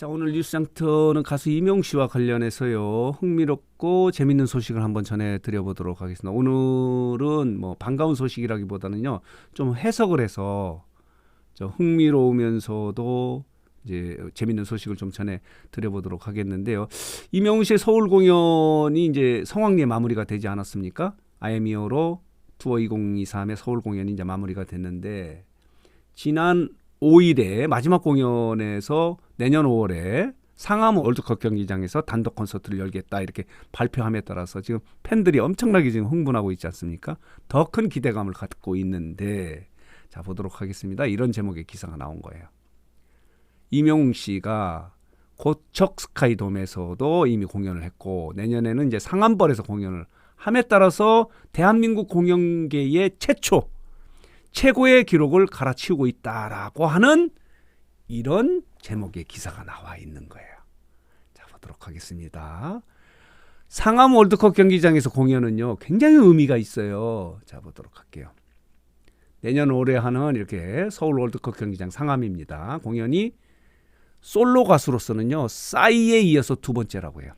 자 오늘 뉴스장터는 가수 이명 씨와 관련해서요 흥미롭고 재밌는 소식을 한번 전해 드려 보도록 하겠습니다. 오늘은 뭐 반가운 소식이라기보다는요 좀 해석을 해서 좀 흥미로우면서도 이제 재밌는 소식을 좀 전해 드려보도록 하겠는데요. 이명웅 씨의 서울 공연이 이제 성황리에 마무리가 되지 않았습니까? 아이미어로 투어 2023의 서울 공연이 이제 마무리가 됐는데 지난 5일에 마지막 공연에서 내년 5월에 상암 월드컵 경기장에서 단독 콘서트를 열겠다 이렇게 발표함에 따라서 지금 팬들이 엄청나게 지금 흥분하고 있지 않습니까? 더 큰 기대감을 갖고 있는데 자 보도록 하겠습니다. 이런 제목의 기사가 나온 거예요. 이명웅 씨가 고척 스카이돔에서도 이미 공연을 했고 내년에는 이제 상암벌에서 공연을 함에 따라서 대한민국 공연계의 최초 최고의 기록을 갈아치우고 있다라고 하는 이런 제목의 기사가 나와 있는 거예요. 자 보도록 하겠습니다. 상암 월드컵 경기장에서 공연은요 굉장히 의미가 있어요. 자 보도록 할게요. 내년 올해 하는 이렇게 서울 월드컵 경기장 상암입니다. 공연이 솔로 가수로서는요 싸이에 이어서 두 번째라고 해요.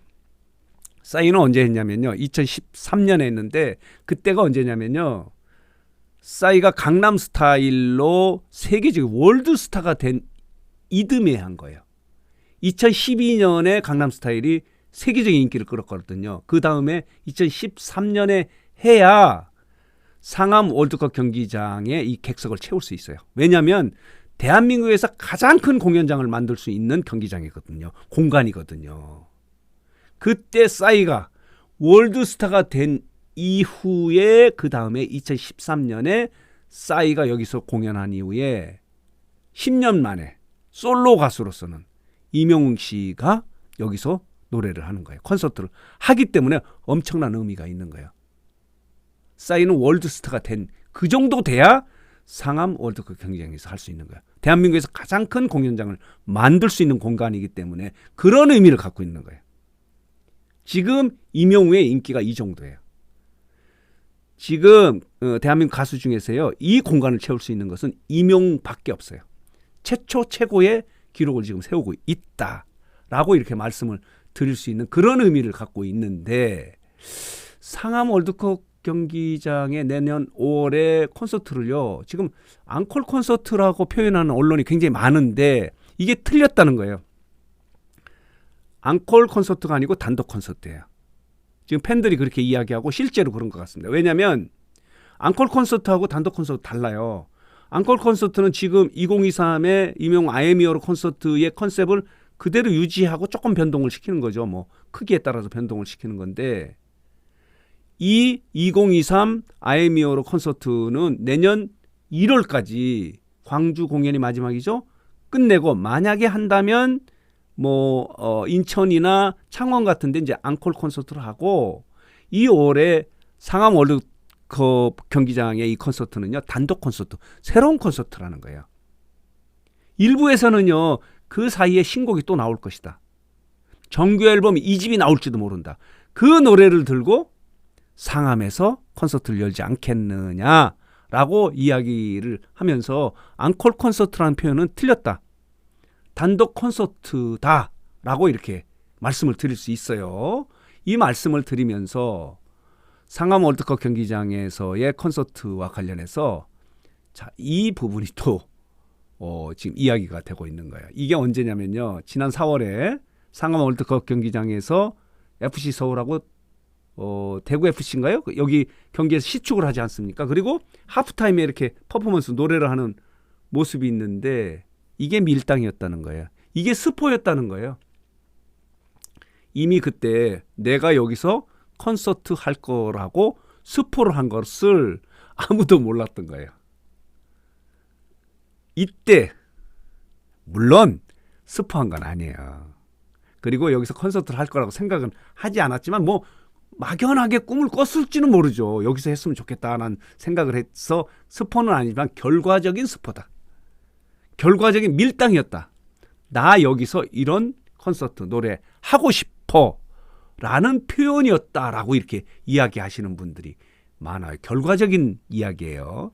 싸이는 언제 했냐면요 2013년에 했는데 그때가 언제냐면요 싸이가 강남 스타일로 세계적 월드 스타가 된 이듬해 한 거예요. 2012년에 강남 스타일이 세계적인 인기를 끌었거든요. 그 다음에 2013년에 해야 상암 월드컵 경기장에 이 객석을 채울 수 있어요. 왜냐하면 대한민국에서 가장 큰 공연장을 만들 수 있는 경기장이거든요. 공간이거든요. 그때 싸이가 월드스타가 된 이후에 그 다음에 2013년에 싸이가 여기서 공연한 이후에 10년 만에 솔로 가수로서는 이명웅 씨가 여기서 노래를 하는 거예요. 콘서트를 하기 때문에 엄청난 의미가 있는 거예요. 싸이는 월드스타가 된 그 정도 돼야 상암 월드컵 경기장에서 할 수 있는 거예요. 대한민국에서 가장 큰 공연장을 만들 수 있는 공간이기 때문에 그런 의미를 갖고 있는 거예요. 지금 이명우의 인기가 이 정도예요. 지금 어, 대한민국 가수 중에서요 이 공간을 채울 수 있는 것은 이명밖에 없어요. 최초 최고의 기록을 지금 세우고 있다라고 이렇게 말씀을 드릴 수 있는 그런 의미를 갖고 있는데 상암 월드컵 경기장에 내년 5월에 콘서트를요 지금 앙콜 콘서트라고 표현하는 언론이 굉장히 많은데 이게 틀렸다는 거예요. 앙콜 콘서트가 아니고 단독 콘서트예요. 지금 팬들이 그렇게 이야기하고 실제로 그런 것 같습니다. 왜냐하면 앙콜 콘서트하고 단독 콘서트 달라요. 앙콜 콘서트는 지금 2023의 이명 아이미어로 콘서트의 컨셉을 그대로 유지하고 조금 변동을 시키는 거죠. 뭐 크기에 따라서 변동을 시키는 건데 이 2023 아이미어로 콘서트는 내년 1월까지 광주 공연이 마지막이죠. 끝내고 만약에 한다면 뭐 어, 인천이나 창원 같은 데 이제 앙콜 콘서트를 하고 이 올해 상암 월드 컵 경기장의 이 콘서트는요 단독 콘서트 새로운 콘서트라는 거예요. 일부에서는요 그 사이에 신곡이 또 나올 것이다. 정규 앨범 2집이 나올지도 모른다. 그 노래를 들고 상암에서 콘서트를 열지 않겠느냐라고 이야기를 하면서 앙콜 콘서트라는 표현은 틀렸다. 단독 콘서트다라고 이렇게 말씀을 드릴 수 있어요. 이 말씀을 드리면서 상암 월드컵 경기장에서의 콘서트와 관련해서 자, 이 부분이 또 어, 지금 이야기가 되고 있는 거예요. 이게 언제냐면요. 지난 4월에 상암 월드컵 경기장에서 FC 서울하고 어, 대구 FC인가요? 여기 경기에서 시축을 하지 않습니까? 그리고 하프타임에 이렇게 퍼포먼스 노래를 하는 모습이 있는데 이게 밀당이었다는 거예요. 이게 스포였다는 거예요. 이미 그때 내가 여기서 콘서트 할 거라고 스포를 한 것을 아무도 몰랐던 거예요. 이때 물론 스포한 건 아니에요. 그리고 여기서 콘서트를 할 거라고 생각은 하지 않았지만 뭐 막연하게 꿈을 꿨을지는 모르죠. 여기서 했으면 좋겠다는 생각을 해서 스포는 아니지만 결과적인 스포다. 결과적인 밀당이었다. 나 여기서 이런 콘서트 노래 하고 싶어 라는 표현이었다라고 이렇게 이야기하시는 분들이 많아요. 결과적인 이야기예요.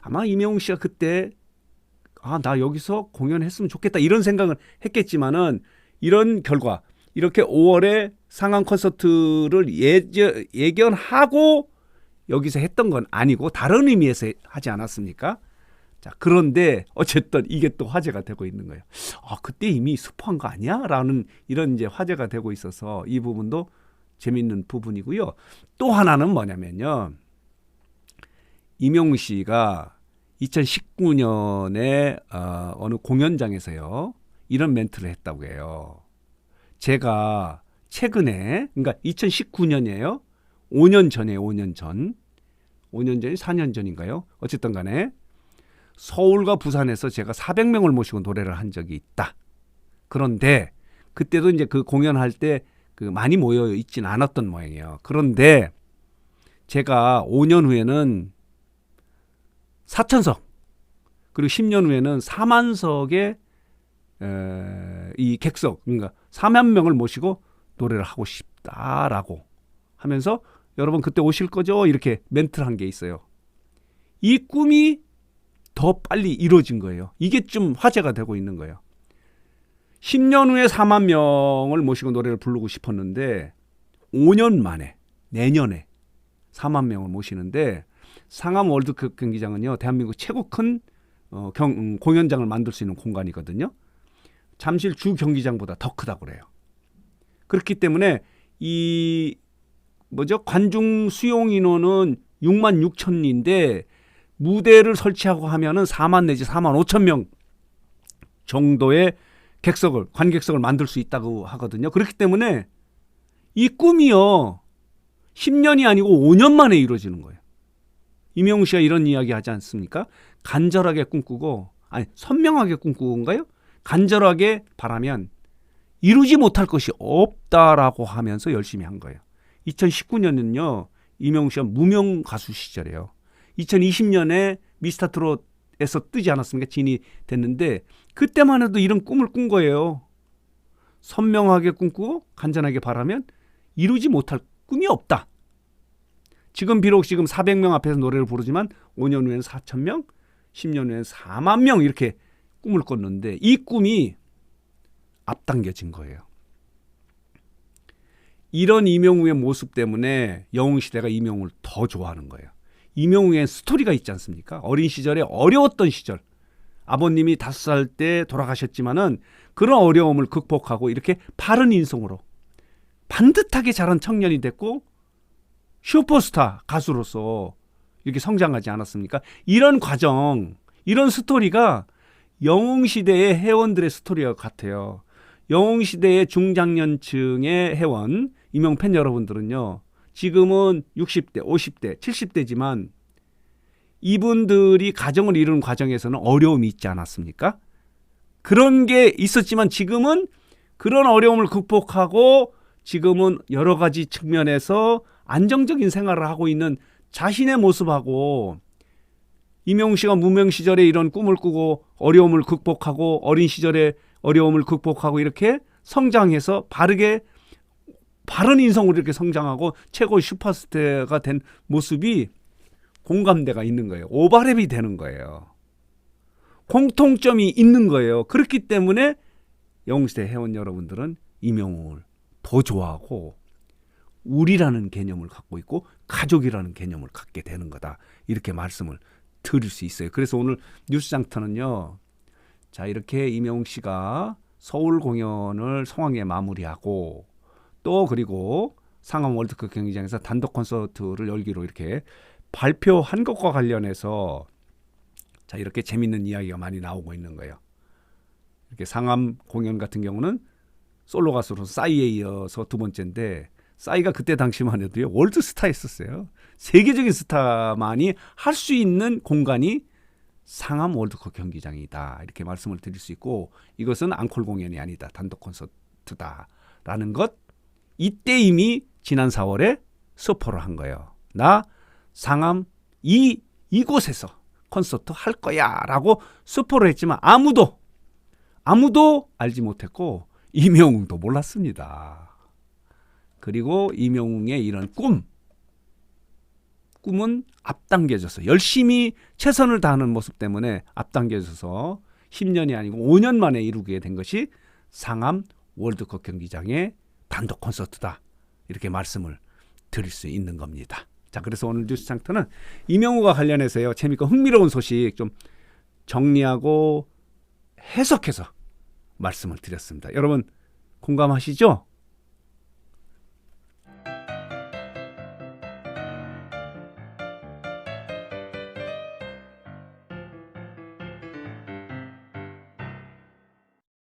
아마 이명웅 씨가 그때 아, 나 여기서 공연했으면 좋겠다 이런 생각을 했겠지만은 이런 결과 이렇게 5월에 상암 콘서트를 예저, 예견하고 여기서 했던 건 아니고 다른 의미에서 하지 않았습니까? 자, 그런데 어쨌든 이게 또 화제가 되고 있는 거예요. 아, 그때 이미 스포한 거 아니야? 라는 이런 이제 화제가 되고 있어서 이 부분도 재밌는 부분이고요. 또 하나는 뭐냐면요. 이명우 씨가 2019년에 어, 어느 공연장에서요. 이런 멘트를 했다고 해요. 제가 최근에 그러니까 2019년이에요. 5년 전에 5년 전. 5년 전이 4년 전인가요? 어쨌든 간에 서울과 부산에서 제가 400명을 모시고 노래를 한 적이 있다. 그런데 그때도 이제 그 공연할 때 그 많이 모여 있진 않았던 모양이에요. 그런데 제가 5년 후에는 4천석 그리고 10년 후에는 4만석의 에, 이 객석 그러니까 4만 명을 모시고 노래를 하고 싶다라고 하면서 여러분 그때 오실 거죠? 이렇게 멘트를 한 게 있어요. 이 꿈이 더 빨리 이루어진 거예요. 이게 좀 화제가 되고 있는 거예요. 10년 후에 4만 명을 모시고 노래를 부르고 싶었는데 5년 만에 내년에 4만 명을 모시는데 상암 월드컵 경기장은요 대한민국 최고 큰 어, 경, 음, 공연장을 만들 수 있는 공간이거든요. 잠실 주 경기장보다 더 크다고 그래요. 그렇기 때문에 이 뭐죠 관중 수용 인원은 6만 6천인데 무대를 설치하고 하면은 4만 내지 4만 5천 명 정도의 객석을 관객석을 만들 수 있다고 하거든요. 그렇기 때문에 이 꿈이요 10년이 아니고 5년 만에 이루어지는 거예요. 이명우 씨가 이런 이야기 하지 않습니까? 간절하게 꿈꾸고 아니 선명하게 꿈꾸고인가요? 간절하게 바라면 이루지 못할 것이 없다라고 하면서 열심히 한 거예요. 2019년은요 이명우 씨가 무명 가수 시절이에요. 2020년에 미스터 트롯에서 뜨지 않았습니까? 진이 됐는데 그때만 해도 이런 꿈을 꾼 거예요. 선명하게 꿈꾸고 간절하게 바라면 이루지 못할 꿈이 없다. 지금 비록 지금 400명 앞에서 노래를 부르지만 5년 후에는 4천 명, 10년 후에는 4만 명 이렇게 꿈을 꿨는데 이 꿈이 앞당겨진 거예요. 이런 이명우의 모습 때문에 영웅 시대가 이명우를 더 좋아하는 거예요. 이명우의 스토리가 있지 않습니까? 어린 시절에 어려웠던 시절. 아버님이 다섯 살 때 돌아가셨지만은 그런 어려움을 극복하고 이렇게 바른 인성으로 반듯하게 자란 청년이 됐고 슈퍼스타 가수로서 이렇게 성장하지 않았습니까? 이런 과정, 이런 스토리가 영웅 시대의 회원들의 스토리와 같아요. 영웅 시대의 중장년층의 회원, 이명팬 여러분들은요, 지금은 60대, 50대, 70대지만 이분들이 가정을 이루는 과정에서는 어려움이 있지 않았습니까? 그런 게 있었지만 지금은 그런 어려움을 극복하고 지금은 여러 가지 측면에서 안정적인 생활을 하고 있는 자신의 모습하고 이명웅 씨가 무명 시절에 이런 꿈을 꾸고 어려움을 극복하고 어린 시절에 어려움을 극복하고 이렇게 성장해서 바르게 바른 인성으로 이렇게 성장하고 최고 슈퍼스타가 된 모습이 공감대가 있는 거예요. 오버랩이 되는 거예요. 공통점이 있는 거예요. 그렇기 때문에 영웅시대 회원 여러분들은 이명웅을 더 좋아하고 우리라는 개념을 갖고 있고 가족이라는 개념을 갖게 되는 거다. 이렇게 말씀을 드릴 수 있어요. 그래서 오늘 뉴스장터는요. 자, 이렇게 이명웅 씨가 서울 공연을 성황리에 마무리하고 또 그리고 상암 월드컵 경기장에서 단독 콘서트를 열기로 이렇게 발표한 것과 관련해서 자, 이렇게 재밌는 이야기가 많이 나오고 있는 거예요. 이렇게 상암 공연 같은 경우는 솔로 가수로 싸이에 이어서 두 번째인데 싸이가 그때 당시만 해도요 월드 스타였었어요. 세계적인 스타만이 할 수 있는 공간이 상암 월드컵 경기장이다 이렇게 말씀을 드릴 수 있고 이것은 앙콜 공연이 아니다 단독 콘서트다라는 것 이때 이미 지난 4월에 스포를 한 거예요. 나 상암 이 이곳에서 콘서트 할 거야라고 스포를 했지만 아무도 아무도 알지 못했고 이명웅도 몰랐습니다. 그리고 이명웅의 이런 꿈 꿈은 앞당겨져서 열심히 최선을 다하는 모습 때문에 앞당겨져서 10년이 아니고 5년 만에 이루게 된 것이 상암 월드컵 경기장의 단독 콘서트다. 이렇게 말씀을 드릴 수 있는 겁니다. 자, 그래서 오늘 뉴스 창터는 이명호가 관련해서요. 재밌고 흥미로운 소식 좀 정리하고 해석해서 말씀을 드렸습니다. 여러분 공감하시죠?